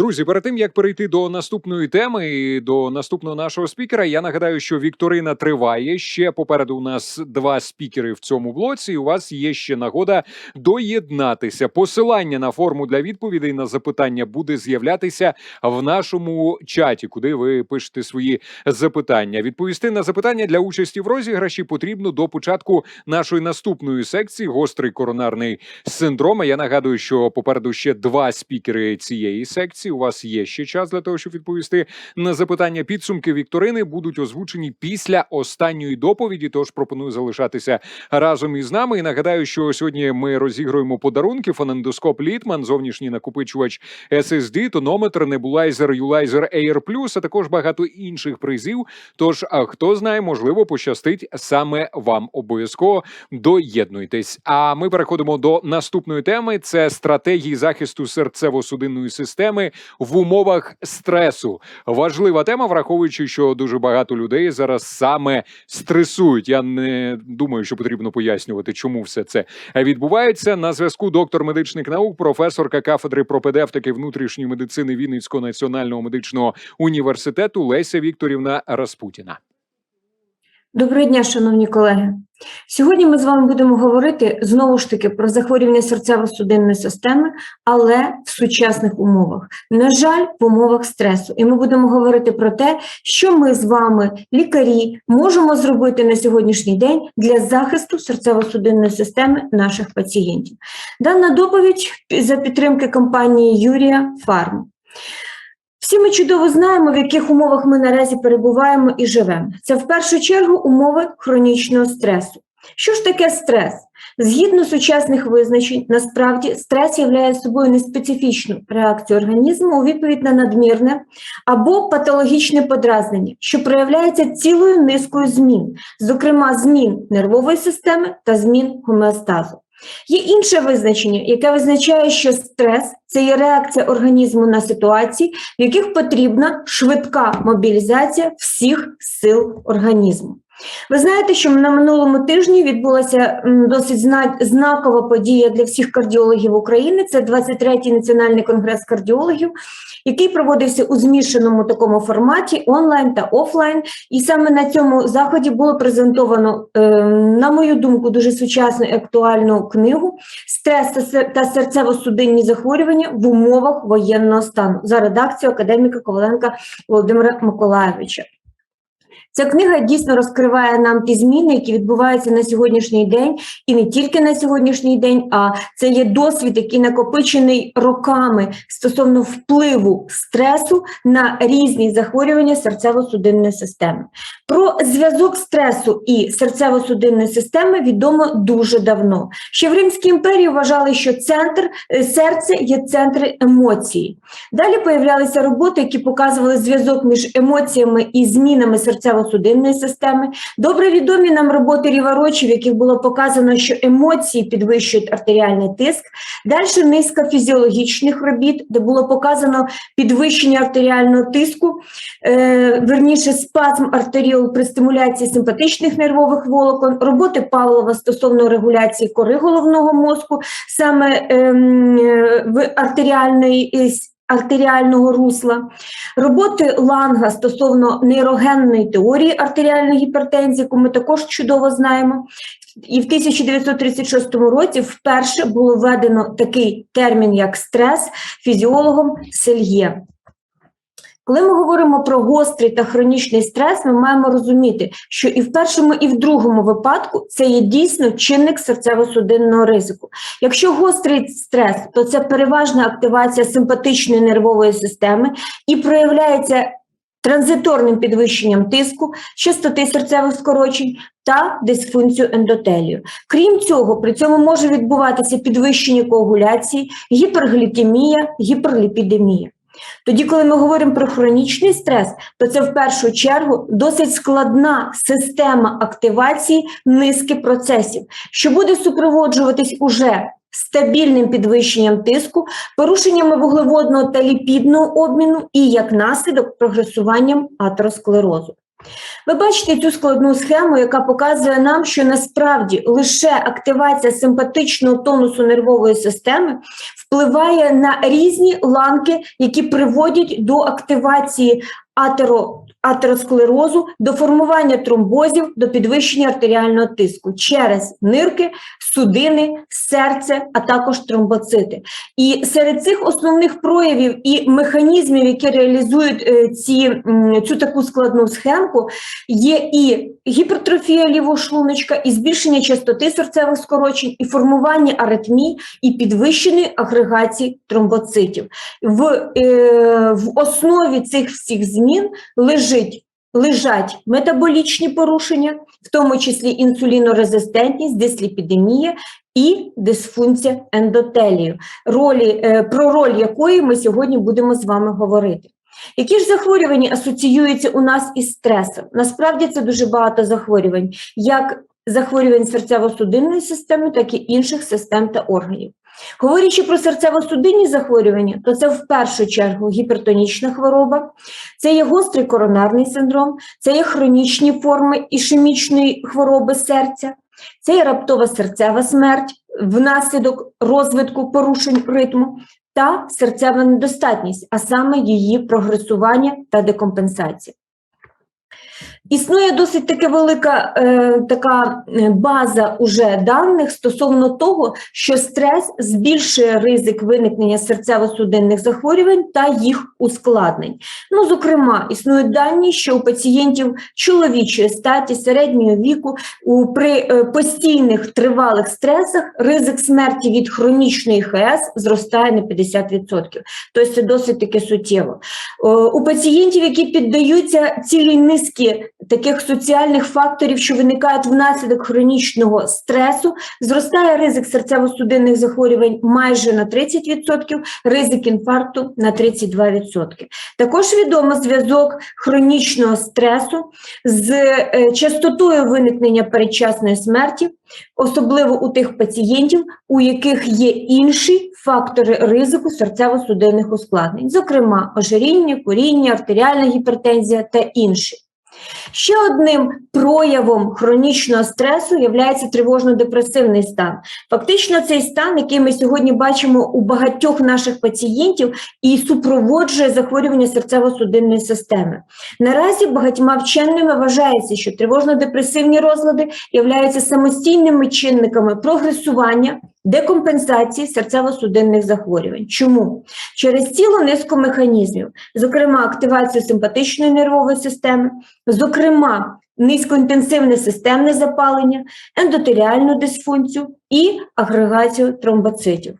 Друзі, перед тим як перейти до наступної теми і до наступного нашого спікера, я нагадаю, що вікторина триває. Ще попереду у нас два спікери в цьому блоці. і У вас є ще нагода доєднатися. Посилання на форму для відповідей на запитання буде з'являтися в нашому чаті, куди ви пишете свої запитання. Відповісти на запитання для участі в розіграші потрібно до початку нашої наступної секції гострий коронарний синдром. А Я нагадую, що попереду ще два спікери цієї секції. У вас є ще час для того, щоб відповісти на запитання. Підсумки вікторини будуть озвучені після останньої доповіді. Тож пропоную залишатися разом із нами. І нагадаю, що сьогодні ми розігруємо подарунки: фонендоскоп Літман, зовнішній накопичувач SSD, тонометр, небулайзер, юлайзер Air а також багато інших призів. Тож, а хто знає, можливо, пощастить саме вам обов'язково доєднуйтесь. А ми переходимо до наступної теми: це стратегії захисту серцево-судинної системи в умовах стресу. Важлива тема, враховуючи, що дуже багато людей зараз саме стресують. Я не думаю, що потрібно пояснювати, чому все це відбувається. На зв'язку доктор медичних наук, професорка кафедри пропедевтики внутрішньої медицини Вінницького національного медичного університету Леся Вікторівна Распутіна. Доброго дня, шановні колеги. Сьогодні ми з вами будемо говорити знову ж таки про захворювання серцево-судинної системи, але в сучасних умовах. На жаль, в умовах стресу. І ми будемо говорити про те, що ми з вами, лікарі, можемо зробити на сьогоднішній день для захисту серцево-судинної системи наших пацієнтів. Дана доповідь за підтримки компанії Юрія Фарм. Всі ми чудово знаємо, в яких умовах ми наразі перебуваємо і живемо. Це в першу чергу умови хронічного стресу. Що ж таке стрес? Згідно сучасних визначень, насправді стрес являє собою неспецифічну реакцію організму у відповідь на надмірне або патологічне подразнення, що проявляється цілою низкою змін, зокрема змін нервової системи та змін гомеостазу. Є інше визначення, яке визначає, що стрес це є реакція організму на ситуації, в яких потрібна швидка мобілізація всіх сил організму. Ви знаєте, що на минулому тижні відбулася досить знакова подія для всіх кардіологів України. Це 23-й національний конгрес кардіологів, який проводився у змішаному такому форматі онлайн та офлайн. І саме на цьому заході було презентовано, на мою думку, дуже сучасну і актуальну книгу Стрес та серцево-судинні захворювання в умовах воєнного стану за редакцією академіка Коваленка Володимира Миколаєвича. Ця книга дійсно розкриває нам ті зміни, які відбуваються на сьогоднішній день, і не тільки на сьогоднішній день, а це є досвід, який накопичений роками стосовно впливу стресу на різні захворювання серцево-судинної системи. Про зв'язок стресу і серцево-судинної системи відомо дуже давно. Ще в Римській імперії вважали, що центр серце є центр емоцій. Далі появлялися роботи, які показували зв'язок між емоціями і змінами серцево судинної системи. Добре відомі нам роботи Ріварочі, в яких було показано, що емоції підвищують артеріальний тиск. Далі низка фізіологічних робіт, де було показано підвищення артеріального тиску, е, верніше спазм артеріол при стимуляції симпатичних нервових волокон, роботи Павлова стосовно регуляції кори головного мозку, саме е, в артеріальної артеріального русла, роботи ланга стосовно нейрогенної теорії артеріальної гіпертензії, яку ми також чудово знаємо. І в 1936 році вперше було введено такий термін, як стрес фізіологом Сельє. Коли ми говоримо про гострий та хронічний стрес, ми маємо розуміти, що і в першому, і в другому випадку це є дійсно чинник серцево-судинного ризику. Якщо гострий стрес, то це переважна активація симпатичної нервової системи і проявляється транзиторним підвищенням тиску, частоти серцевих скорочень та дисфункцію ендотелію. Крім цього, при цьому може відбуватися підвищення коагуляції, гіперглікемія, гіперліпідемія. Тоді, коли ми говоримо про хронічний стрес, то це в першу чергу досить складна система активації низки процесів, що буде супроводжуватись уже стабільним підвищенням тиску, порушеннями вуглеводного та ліпідного обміну і як наслідок прогресуванням атеросклерозу. Ви бачите цю складну схему, яка показує нам, що насправді лише активація симпатичного тонусу нервової системи впливає на різні ланки, які приводять до активації атеро, атеросклерозу, до формування тромбозів, до підвищення артеріального тиску через нирки, судини, серце, а також тромбоцити. І серед цих основних проявів і механізмів, які реалізують е, ці, цю таку складну схемку, є і гіпертрофія лівого шлуночка, і збільшення частоти серцевих скорочень, і формування аритмій, і підвищеної агрегації тромбоцитів. В, е, в основі цих всіх змін лежить. Лежать метаболічні порушення, в тому числі інсулінорезистентність, дисліпідемія і дисфункція ендотелію, ролі, е, про роль якої ми сьогодні будемо з вами говорити. Які ж захворювання асоціюються у нас із стресом? Насправді це дуже багато захворювань, як захворювань серцево-судинної системи, так і інших систем та органів. Говорячи про серцево-судинні захворювання, то це в першу чергу гіпертонічна хвороба, це є гострий коронарний синдром, це є хронічні форми ішемічної хвороби серця, це є раптова серцева смерть внаслідок розвитку порушень ритму та серцева недостатність, а саме її прогресування та декомпенсація. Існує досить таки велика е, така е, база уже даних стосовно того, що стрес збільшує ризик виникнення серцево-судинних захворювань та їх ускладнень. Ну, зокрема, існують дані, що у пацієнтів чоловічої статі середнього віку у при е, постійних тривалих стресах ризик смерті від хронічної ХС зростає на 50%. Тобто це досить таки суттєво. О, У пацієнтів, які піддаються цілій низки таких соціальних факторів, що виникають внаслідок хронічного стресу, зростає ризик серцево-судинних захворювань майже на 30%, ризик інфаркту на 32%. Також відомо зв'язок хронічного стресу з е, частотою виникнення передчасної смерті, особливо у тих пацієнтів, у яких є інші фактори ризику серцево-судинних ускладнень, зокрема ожиріння, куріння, артеріальна гіпертензія та інші. Ще одним проявом хронічного стресу є тривожно-депресивний стан. Фактично, цей стан, який ми сьогодні бачимо у багатьох наших пацієнтів, і супроводжує захворювання серцево-судинної системи. Наразі багатьма вченими вважається, що тривожно-депресивні розлади являються самостійними чинниками прогресування. Декомпенсації серцево-судинних захворювань. Чому? Через цілу низку механізмів, зокрема, активацію симпатичної нервової системи, зокрема, низькоінтенсивне системне запалення, ендотеріальну дисфункцію і агрегацію тромбоцитів.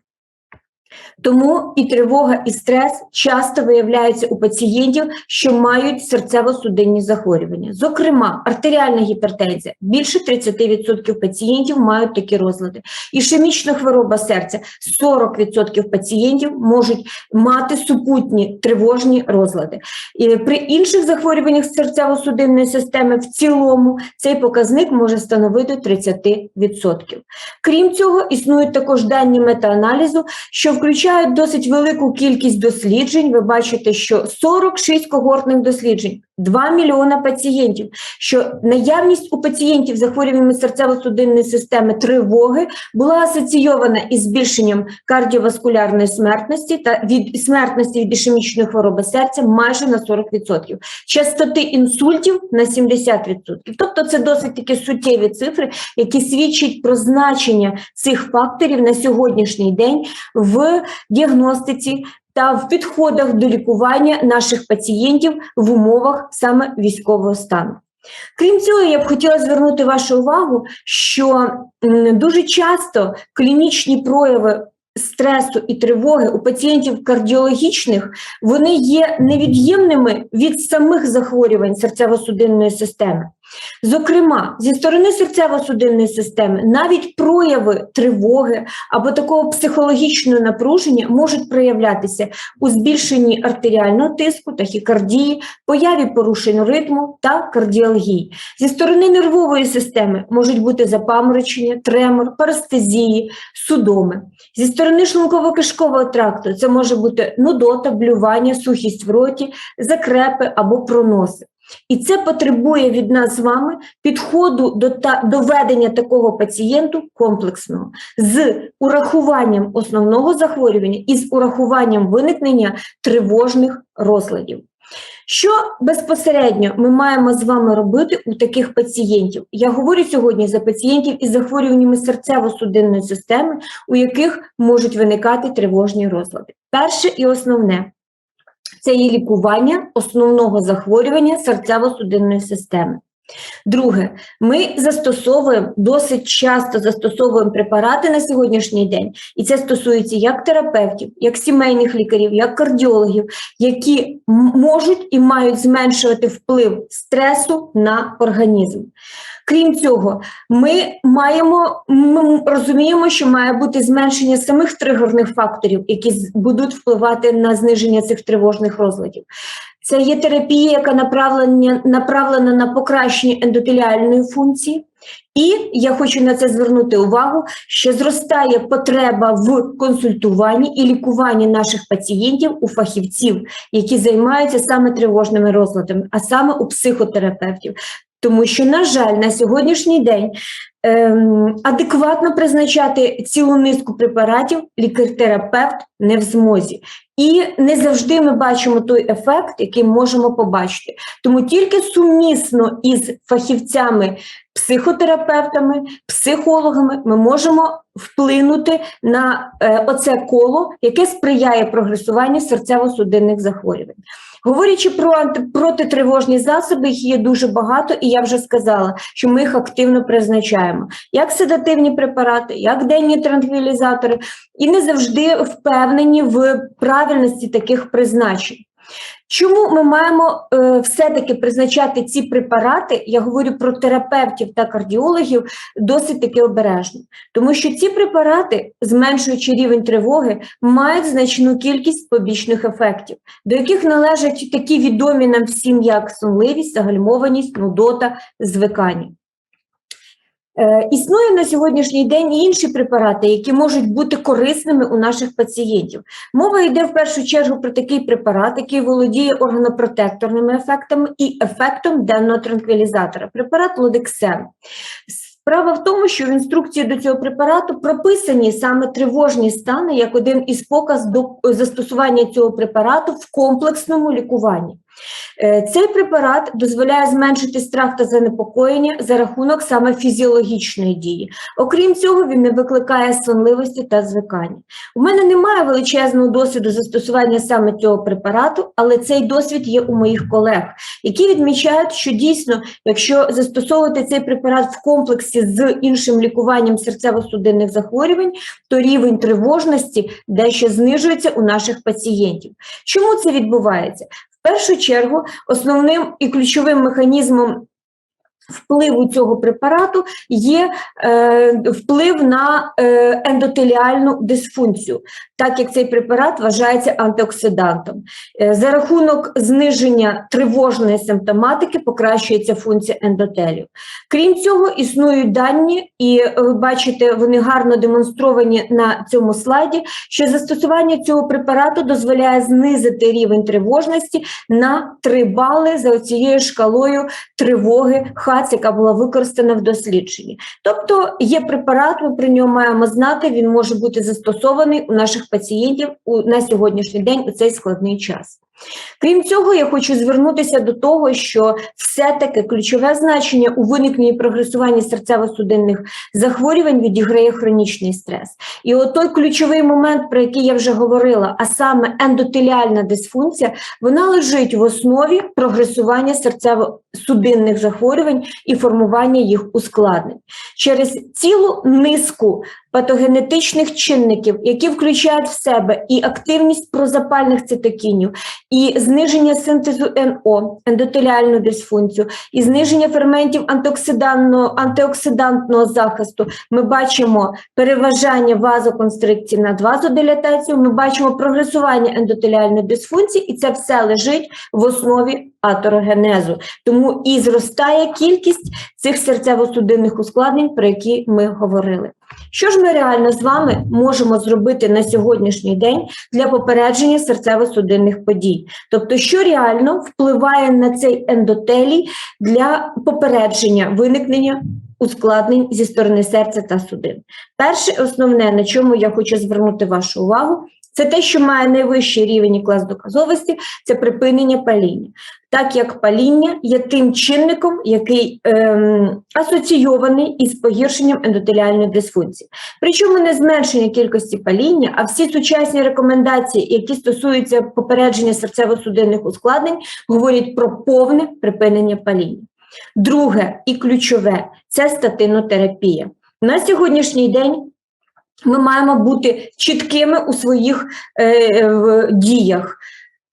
Тому і тривога, і стрес часто виявляються у пацієнтів, що мають серцево-судинні захворювання. Зокрема, артеріальна гіпертензія. Більше 30% пацієнтів мають такі розлади. Ішемічна хвороба серця 40% пацієнтів можуть мати супутні тривожні розлади. І при інших захворюваннях серцево-судинної системи в цілому цей показник може становити 30%. Крім цього, існують також дані метааналізу, що включають досить велику кількість досліджень. Ви бачите, що 46 когортних досліджень, 2 мільйона пацієнтів, що наявність у пацієнтів захворюваннями серцево-судинної системи тривоги була асоційована із збільшенням кардіоваскулярної смертності та від смертності від ішемічної хвороби серця майже на 40%, частоти інсультів на 70%. Тобто це досить такі суттєві цифри, які свідчать про значення цих факторів на сьогоднішній день в діагностиці та в підходах до лікування наших пацієнтів в умовах саме військового стану. Крім цього, я б хотіла звернути вашу увагу, що дуже часто клінічні прояви стресу і тривоги у пацієнтів кардіологічних вони є невід'ємними від самих захворювань серцево-судинної системи. Зокрема, зі сторони серцево-судинної системи навіть прояви тривоги або такого психологічного напруження можуть проявлятися у збільшенні артеріального тиску, тахікардії, появі порушень ритму та кардіалгії. Зі сторони нервової системи можуть бути запаморочення, тремор, парестезії, судоми. Зі сторони шлунково-кишкового тракту це може бути нудота, блювання, сухість в роті, закрепи або проноси. І це потребує від нас з вами підходу до, та, до ведення такого пацієнту комплексного з урахуванням основного захворювання і з урахуванням виникнення тривожних розладів. Що безпосередньо ми маємо з вами робити у таких пацієнтів? Я говорю сьогодні за пацієнтів із захворюваннями серцево-судинної системи, у яких можуть виникати тривожні розлади. Перше і основне це є лікування основного захворювання серцево-судинної системи. Друге, ми застосовуємо досить часто застосовуємо препарати на сьогоднішній день, і це стосується як терапевтів, як сімейних лікарів, як кардіологів, які можуть і мають зменшувати вплив стресу на організм. Крім цього, ми маємо ми розуміємо, що має бути зменшення самих тригерних факторів, які будуть впливати на зниження цих тривожних розладів. Це є терапія, яка направлена, направлена на покращення ендотеліальної функції. І я хочу на це звернути увагу, що зростає потреба в консультуванні і лікуванні наших пацієнтів у фахівців, які займаються саме тривожними розладами, а саме у психотерапевтів. Тому що, на жаль, на сьогоднішній день ем, адекватно призначати цілу низку препаратів лікар-терапевт не в змозі. І не завжди ми бачимо той ефект, який можемо побачити. Тому тільки сумісно із фахівцями, психотерапевтами, психологами ми можемо вплинути на е, оце коло, яке сприяє прогресуванню серцево-судинних захворювань. Говорячи про анти- протитривожні засоби, їх є дуже багато, і я вже сказала, що ми їх активно призначаємо як седативні препарати, як денні транквілізатори, і не завжди впевнені в правильності таких призначень. Чому ми маємо е, все-таки призначати ці препарати? Я говорю про терапевтів та кардіологів досить таки обережно, тому що ці препарати, зменшуючи рівень тривоги, мають значну кількість побічних ефектів, до яких належать такі відомі нам всім, як сонливість, загальмованість, нудота, звикання. Е, Існує на сьогоднішній день і інші препарати, які можуть бути корисними у наших пацієнтів. Мова йде в першу чергу про такий препарат, який володіє органопротекторними ефектами і ефектом денного транквілізатора. Препарат Лодексен. Справа в тому, що в інструкції до цього препарату прописані саме тривожні стани як один із показ до застосування цього препарату в комплексному лікуванні. Е, Цей препарат дозволяє зменшити страх та занепокоєння за рахунок саме фізіологічної дії. Окрім цього, він не викликає сонливості та звикання. У мене немає величезного досвіду застосування саме цього препарату, але цей досвід є у моїх колег, які відмічають, що дійсно, якщо застосовувати цей препарат в комплексі з іншим лікуванням серцево-судинних захворювань, то рівень тривожності дещо знижується у наших пацієнтів. Чому це відбувається? Першу чергу, основним і ключовим механізмом впливу цього препарату є е, вплив на е, ендотеліальну дисфункцію, так як цей препарат вважається антиоксидантом. Е, за рахунок зниження тривожної симптоматики покращується функція ендотелію. Крім цього, існують дані, і е, ви бачите, вони гарно демонстровані на цьому слайді, що застосування цього препарату дозволяє знизити рівень тривожності на 3 бали за цією шкалою тривоги ХАЦ, яка була використана в дослідженні. Тобто є препарат, ми про нього маємо знати, він може бути застосований у наших пацієнтів на сьогоднішній день у цей складний час. Крім цього, я хочу звернутися до того, що все-таки ключове значення у виникненні і прогресуванні серцево-судинних захворювань відіграє хронічний стрес. І от той ключовий момент, про який я вже говорила, а саме ендотеліальна дисфункція, вона лежить в основі прогресування серцево-судинних захворювань і формування їх ускладнень. Через цілу низку патогенетичних чинників, які включають в себе і активність прозапальних цитокінів, і зниження синтезу НО, ендотеліальну дисфункцію, і зниження ферментів антиоксидантного, антиоксидантного захисту, ми бачимо переважання вазоконстрикції над вазодилатацію, ми бачимо прогресування ендотеліальної дисфункції, і це все лежить в основі атерогенезу. Тому і зростає кількість цих серцево-судинних ускладнень, про які ми говорили. Що ж ми реально з вами можемо зробити на сьогоднішній день для попередження серцево-судинних подій? Тобто, що реально впливає на цей ендотелій для попередження виникнення ускладнень зі сторони серця та судин? Перше, основне, на чому я хочу звернути вашу увагу, це те, що має найвищий рівень і клас доказовості, це припинення паління. Так як паління є тим чинником, який ем, асоційований із погіршенням ендотеліальної дисфункції. Причому не зменшення кількості паління, а всі сучасні рекомендації, які стосуються попередження серцево-судинних ускладнень, говорять про повне припинення паління. Друге і ключове це статинотерапія. На сьогоднішній день ми маємо бути чіткими у своїх е, діях.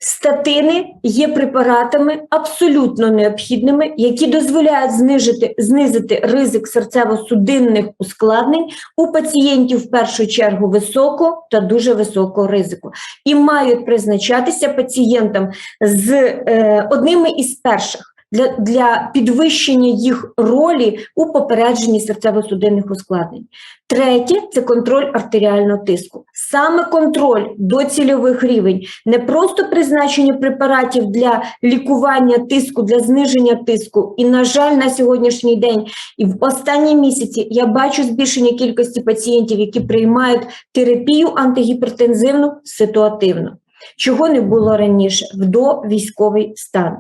Статини є препаратами абсолютно необхідними, які дозволяють знижити, знизити ризик серцево-судинних ускладнень у пацієнтів в першу чергу високого та дуже високого ризику, і мають призначатися пацієнтам з е, одними із перших для, для підвищення їх ролі у попередженні серцево-судинних ускладнень. Третє це контроль артеріального тиску. Саме контроль до цільових рівень, не просто призначення препаратів для лікування тиску, для зниження тиску. І, на жаль, на сьогоднішній день і в останні місяці я бачу збільшення кількості пацієнтів, які приймають терапію антигіпертензивну ситуативну, чого не було раніше в довійськовий стан.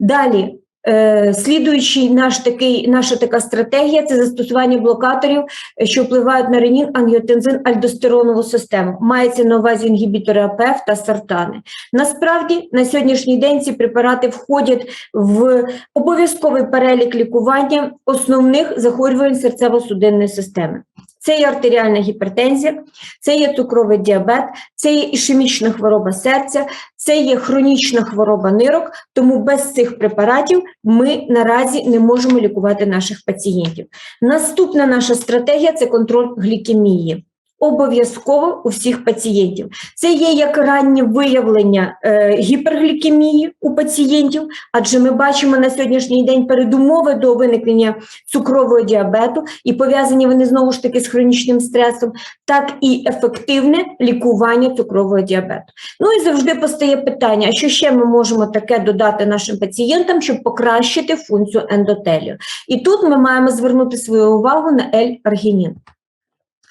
Далі. Е, Слідуючий наш такий, наша така стратегія це застосування блокаторів, е, що впливають на ренін, ангіотензин, альдостеронову систему. Мається на увазі інгібітори АПФ та сартани. Насправді на сьогоднішній день ці препарати входять в обов'язковий перелік лікування основних захворювань серцево-судинної системи. Це є артеріальна гіпертензія, це є цукровий діабет, це є ішемічна хвороба серця, це є хронічна хвороба нирок, тому без цих препаратів ми наразі не можемо лікувати наших пацієнтів. Наступна наша стратегія це контроль глікемії. Обов'язково у всіх пацієнтів. Це є як раннє виявлення е, гіперглікемії у пацієнтів, адже ми бачимо на сьогоднішній день передумови до виникнення цукрового діабету і пов'язані вони знову ж таки з хронічним стресом, так і ефективне лікування цукрового діабету. Ну і завжди постає питання: що ще ми можемо таке додати нашим пацієнтам, щоб покращити функцію ендотелію? І тут ми маємо звернути свою увагу на L-аргінін.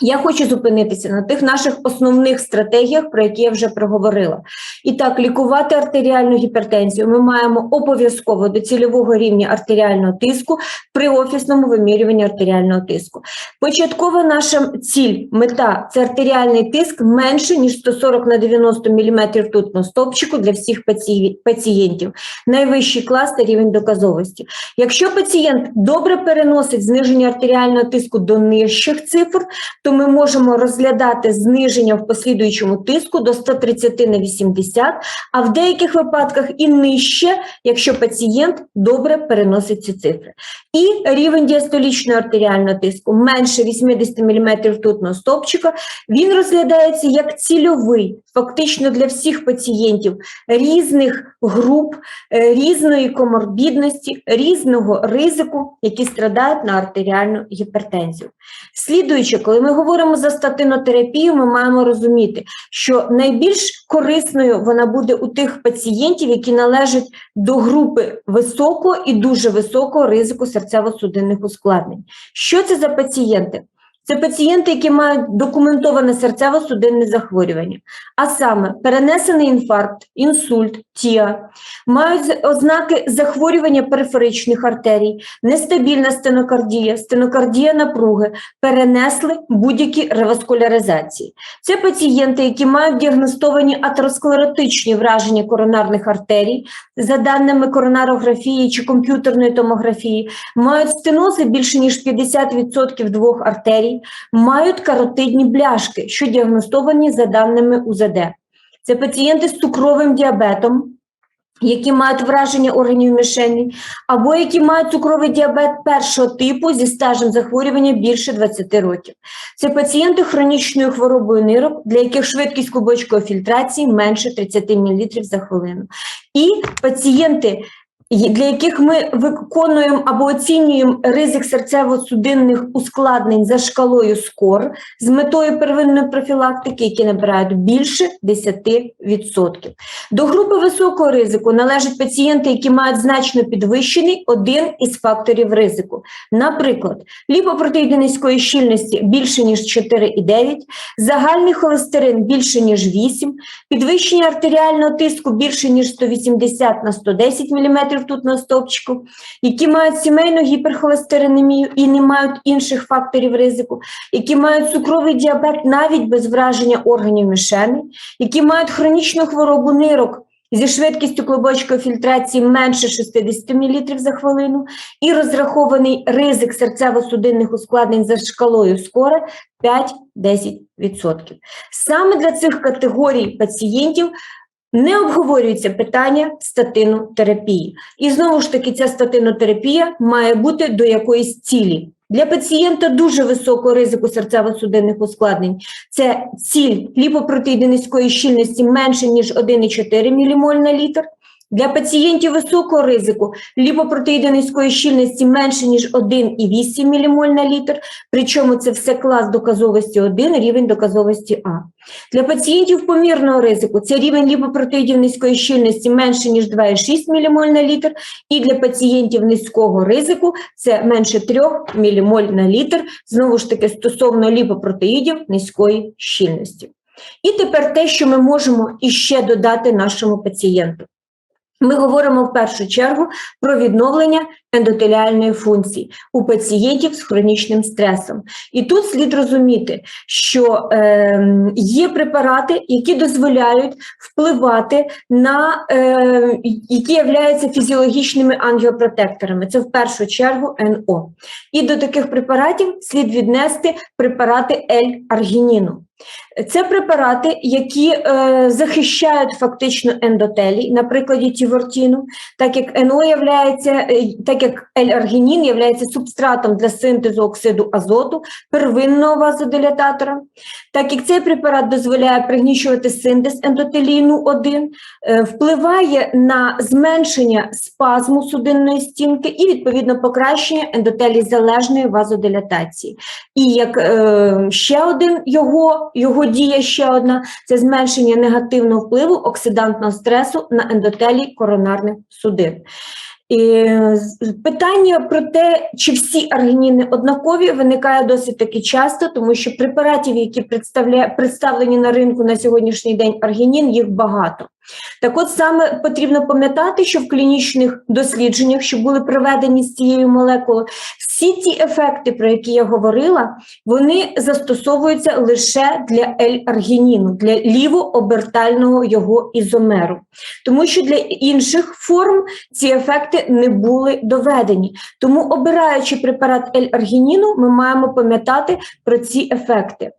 Я хочу зупинитися на тих наших основних стратегіях, про які я вже проговорила. І так, лікувати артеріальну гіпертензію ми маємо обов'язково до цільового рівня артеріального тиску при офісному вимірюванні артеріального тиску. Початкова наша ціль, мета це артеріальний тиск менше, ніж 140 на 90 мм ртутного стовпчику для всіх пацієнтів. Найвищий клас та рівень доказовості. Якщо пацієнт добре переносить зниження артеріального тиску до нижчих цифр, то ми можемо розглядати зниження в послідуючому тиску до 130 на 80, а в деяких випадках і нижче, якщо пацієнт добре переносить ці цифри. І рівень діастолічного артеріального тиску менше 80 мм ртутного стовпчика, він розглядається як цільовий, фактично для всіх пацієнтів різних груп, е, різної коморбідності, різного ризику, які страдають на артеріальну гіпертензію. Слідуючи, коли ми говоримо за статинотерапію, ми маємо розуміти, що найбільш корисною вона буде у тих пацієнтів, які належать до групи високого і дуже високого ризику серцево-судинних ускладнень. Що це за пацієнти? Це пацієнти, які мають документоване серцево-судинне захворювання, а саме перенесений інфаркт, інсульт, ТІА, мають ознаки захворювання периферичних артерій, нестабільна стенокардія, стенокардія напруги, перенесли будь-які реваскуляризації. Це пацієнти, які мають діагностовані атеросклеротичні враження коронарних артерій, за даними коронарографії чи комп'ютерної томографії, мають стенози більше ніж 50% двох артерій, мають каротидні бляшки, що діагностовані за даними УЗД. Це пацієнти з цукровим діабетом, які мають враження органів мішені, або які мають цукровий діабет першого типу зі стажем захворювання більше 20 років. Це пацієнти хронічною хворобою нирок, для яких швидкість клубочкової фільтрації менше 30 мл за хвилину. І пацієнти для яких ми виконуємо або оцінюємо ризик серцево-судинних ускладнень за шкалою СКОР з метою первинної профілактики, які набирають більше 10%. До групи високого ризику належать пацієнти, які мають значно підвищений один із факторів ризику. Наприклад, ліпопротеїди низької щільності більше, ніж 4,9, загальний холестерин більше, ніж 8, підвищення артеріального тиску більше, ніж 180 на 110 мм тут на стовпчику, які мають сімейну гіперхолестеринемію і не мають інших факторів ризику, які мають цукровий діабет навіть без враження органів мішени, які мають хронічну хворобу нирок зі швидкістю клубочкової фільтрації менше 60 мл за хвилину і розрахований ризик серцево-судинних ускладнень за шкалою скоре 5-10%. Саме для цих категорій пацієнтів не обговорюється питання статинотерапії. І знову ж таки, ця статинотерапія має бути до якоїсь цілі. Для пацієнта дуже високого ризику серцево-судинних ускладнень це ціль ліпопротеїди низької щільності менше, ніж 1,4 мілімоль на літр. Для пацієнтів високого ризику ліпопротеїди низької щільності менше, ніж 1,8 мілімоль на літр, причому це все клас доказовості 1, рівень доказовості А. Для пацієнтів помірного ризику це рівень ліпопротеїдів низької щільності менше, ніж 2,6 мілімоль на літр, і для пацієнтів низького ризику це менше 3 мілімоль на літр, знову ж таки стосовно ліпопротеїдів низької щільності. І тепер те, що ми можемо іще додати нашому пацієнту. Ми говоримо в першу чергу про відновлення ендотеліальної функції у пацієнтів з хронічним стресом. І тут слід розуміти, що е, є препарати, які дозволяють впливати на е, які являються фізіологічними ангіопротекторами. Це в першу чергу НО. І до таких препаратів слід віднести препарати L-аргініну. Це препарати, які е, захищають фактично ендотелій, на прикладі тівортіну, так як НО являється, е, так як L-аргінін являється субстратом для синтезу оксиду азоту, первинного вазодилататора, так як цей препарат дозволяє пригнічувати синтез ендотелійну 1, е, впливає на зменшення спазму судинної стінки і відповідно покращення ендотелій-залежної вазодилатації. І як е, ще один його, його дія ще одна це зменшення негативного впливу оксидантного стресу на ендотелій коронарних судин. І питання про те, чи всі аргініни однакові, виникає досить таки часто, тому що препаратів, які представлені на ринку на сьогоднішній день аргінін, їх багато. Так от саме потрібно пам'ятати, що в клінічних дослідженнях, що були проведені з цією молекулою, всі ті ефекти, про які я говорила, вони застосовуються лише для L-аргініну, для лівообертального його ізомеру. Тому що для інших форм ці ефекти не були доведені. Тому, обираючи препарат L-аргініну, ми маємо пам'ятати про ці ефекти.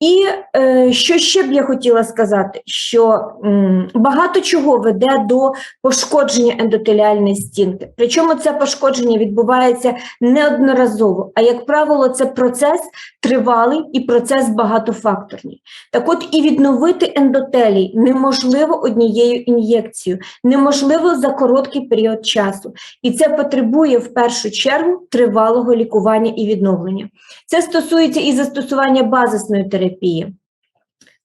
І е, що ще б я хотіла сказати, що м, багато чого веде до пошкодження ендотеліальної стінки. Причому це пошкодження відбувається неодноразово, а як правило, це процес тривалий і процес багатофакторний. Так от і відновити ендотелій неможливо однією ін'єкцією, неможливо за короткий період часу. І це потребує в першу чергу тривалого лікування і відновлення. Це стосується і застосування базисної терапії,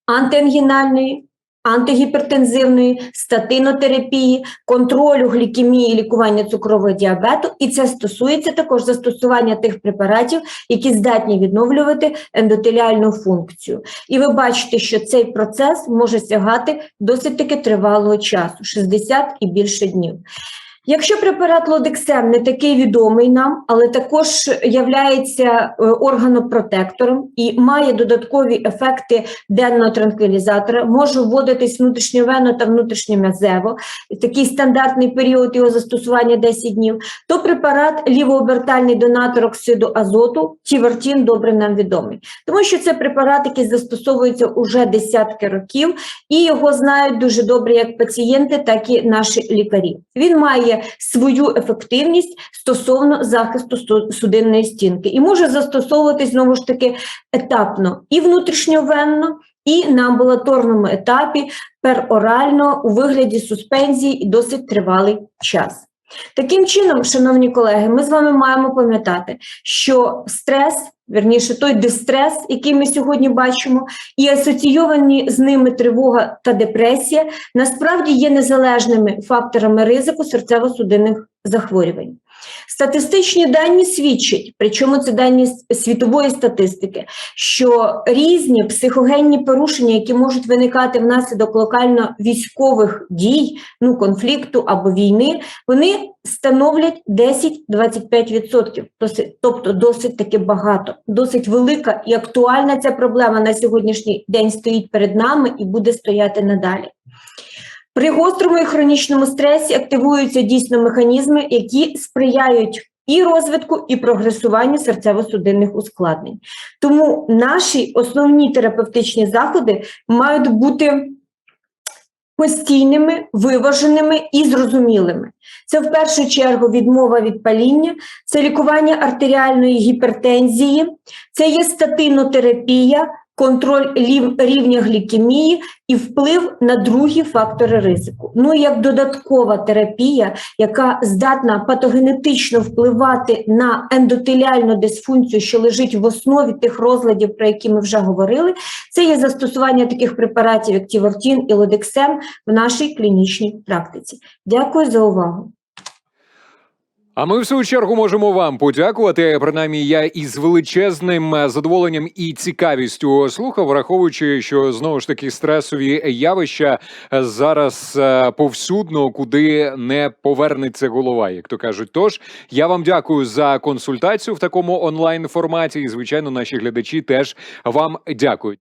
антиангінальної, антигіпертензивної, статинотерапії, контролю глікемії, лікування цукрового діабету, і це стосується також застосування тих препаратів, які здатні відновлювати ендотеліальну функцію. І ви бачите, що цей процес може сягати досить таки тривалого часу 60 і більше днів. Якщо препарат лодексем не такий відомий нам, але також являється е, органопротектором і має додаткові ефекти денного транквілізатора, може вводитись внутрішньовенно та внутрішньом'язево, такий стандартний період його застосування 10 днів, то препарат лівообертальний донатор оксиду азоту, тівертін добре нам відомий. Тому що це препарат, який застосовується уже десятки років, і його знають дуже добре як пацієнти, так і наші лікарі. Він має свою ефективність стосовно захисту судинної стінки і може застосовуватись знову ж таки етапно і внутрішньовенно, і на амбулаторному етапі перорально у вигляді суспензії досить тривалий час. Таким чином, шановні колеги, ми з вами маємо пам'ятати, що стрес, верніше, той дистрес, який ми сьогодні бачимо, і асоційовані з ними тривога та депресія, насправді є незалежними факторами ризику серцево-судинних захворювань. Статистичні дані свідчать, причому це дані світової статистики, що різні психогенні порушення, які можуть виникати внаслідок локально військових дій, ну конфлікту або війни, вони становлять 10-25%. Досить- Тобто досить таки багато, досить велика і актуальна ця проблема на сьогоднішній день стоїть перед нами і буде стояти надалі. При гострому і хронічному стресі активуються дійсно механізми, які сприяють і розвитку, і прогресуванню серцево-судинних ускладнень. Тому наші основні терапевтичні заходи мають бути постійними, виваженими і зрозумілими. Це в першу чергу відмова від паління, це лікування артеріальної гіпертензії, це є статинотерапія, контроль рівня глікемії і вплив на другі фактори ризику. Ну як додаткова терапія, яка здатна патогенетично впливати на ендотеліальну дисфункцію, що лежить в основі тих розладів, про які ми вже говорили, це є застосування таких препаратів, як Тівортін і Лодексем в нашій клінічній практиці. Дякую за увагу. А ми в свою чергу можемо вам подякувати. Принаймні, я із величезним е, задоволенням і цікавістю слухав, враховуючи, що знову ж таки стресові явища е, зараз е, повсюдно, куди не повернеться голова, як то кажуть. Тож я вам дякую за консультацію в такому онлайн форматі. І звичайно, наші глядачі теж вам дякують.